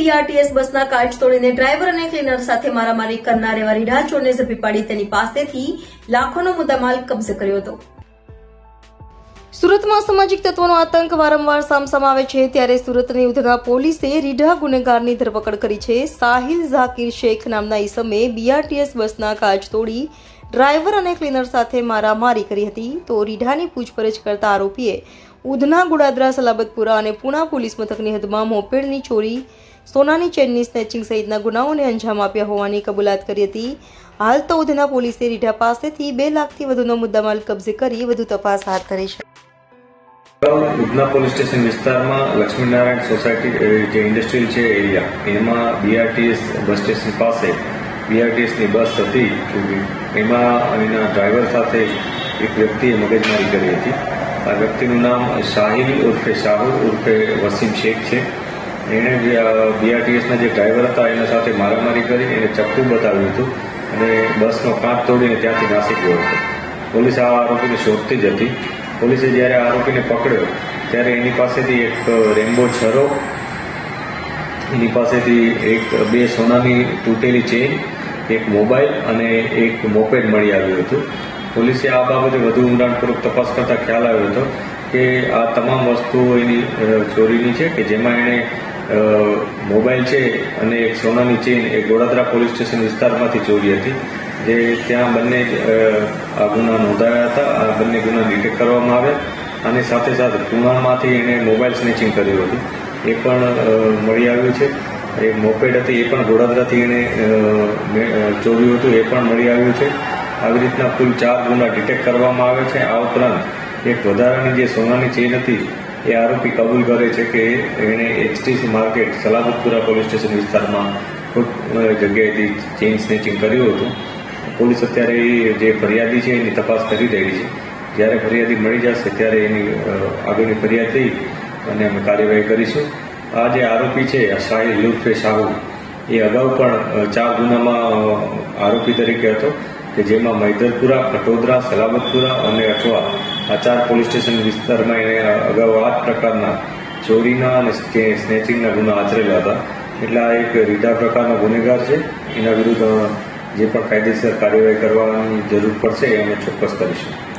BRTS બસના કાચ તોડીને ડ્રાઈવર અને ક્લીનર સાથે મારામારી કરનાર એવા રીઢા ચોરને ઝડપી પાડી તેની પાસેથી લાખોનો મુદ્દામાલ કબજે કર્યો હતો. સુરતમાં સામાજિક તત્વોનો આતંક વારંવાર સામસામે આવે છે, ત્યારે સુરતની ઉધના પોલીસે રીઢા ગુનેગારની ધરપકડ કરી છે. સાહિલ ઝાકીર શેખ નામના ઈસમે બીઆરટીએસ બસના કાચ તોડી ડ્રાઈવર અને ક્લીનર સાથે મારામારી કરી હતી તો રીઢાની પૂછપરછ કરતા આરોપીએ ઉધના ગુડાદરા, સલાબતપુરા અને પુણા પોલીસ મથકની હદમાં મોપેડની ચોરી, સોનાની ચેનની સ્નેચિંગ સહિતના ગુનાઓને અંજામ આપ્યા હોવાની કબૂલાત કરી હતી. હાલ તો ઉધના પોલીસે રીઢા પાસેથી બે લાખથી વધુનો મુદ્દામાલ કબજે કરી વધુ તપાસ હાથ ધરી છે. ઉધના પોલીસ સ્ટેશન વિસ્તારમાં લક્ષ્મીનારાયણ સોસાયટી જે ઇન્ડસ્ટ્રીયલ છે એરિયા, એમાં બીઆરટીએસ બસ સ્ટેશન પાસે બીઆરટીએસની બસ હતી. એમાં એના ડ્રાઈવર સાથે એક વ્યક્તિએ મગજમારી કરી હતી. આ વ્યક્તિનું નામ શાહિલ ઉર્ફે શાહુલ ઉર્ફે વસીમ શેખ છે. એણે બીઆરટીએસના જે ડ્રાઈવર હતા, એના સાથે મારામારી કરી, એને ચપ્પુ બતાવ્યું હતું અને બસનો કાચ તોડીને ત્યાંથી નાસી ગયો હતો. પોલીસ આ આરોપીને શોધતી જ હતી. પોલીસે જ્યારે આરોપીને પકડ્યો, ત્યારે એની પાસેથી એક રેમ્બો છરો, એની પાસેથી એક બે સોનાની તૂટેલી ચેન એક મોબાઈલ અને એક મોપેડ મળી આવ્યું હતું. પોલીસે આ બાબતે વધુ ઊંડાણપૂર્વક તપાસ કરતા ખ્યાલ આવ્યો હતો કે આ તમામ વસ્તુઓ એની ચોરીની છે કે જેમાં એણે મોબાઈલ છે અને એક સોનાની ચેન એ ગોડાદરા પોલીસ સ્ટેશન વિસ્તારમાંથી ચોરી હતી. જે ત્યાં બંને આ ગુના નોંધાયા હતા. આ બંને ગુના ડિટેક્ટ કરવામાં આવ્યા અને સાથે સાથે પુનામાંથી એણે મોબાઈલ સ્નેચિંગ કર્યું હતું. એ પણ મળી આવ્યું છે. એક મોપેડ હતી, એ પણ ગોડાદરાથી એણે ચોર્યું હતું, એ પણ મળી આવ્યું છે. આવી રીતના કુલ ચાર ગુના ડિટેક્ટ કરવામાં આવે છે. આ ઉપરાંત એક વધારાની જે સોનાની ચેન હતી, એ આરોપી કબૂલ કરે છે કે એણે HTC market Salabatpura police station વિસ્તારમાં ખૂબ જગ્યાએથી ચેઇન સ્નેચિંગ કર્યું હતું. પોલીસ અત્યારે એ જે ફરિયાદી છે, એની તપાસ કરી રહી છે. જ્યારે ફરિયાદી મળી જશે, ત્યારે એની આગળની ફરિયાદ થઈ અને અમે કાર્યવાહી કરીશું. આ જે આરોપી છે આ શાહિદ સાહુ એ અગાઉ પણ ચાર ગુનામાં આરોપી તરીકે હતો કે જેમાં મૈદરપુરા કટોદરા સલામતપુરા અને અઠવા આ ચાર પોલીસ સ્ટેશન વિસ્તારમાં એણે અગાઉ આ પ્રકારના ચોરીના અને સ્નેચિંગના ગુના આચરેલા હતા. એટલે આ એક રીઢા પ્રકારનો ગુનેગાર છે. એના વિરુદ્ધ જે પણ કાયદેસર કાર્યવાહી કરવાની જરૂર પડશે એ અમે ચોક્કસ કરીશું.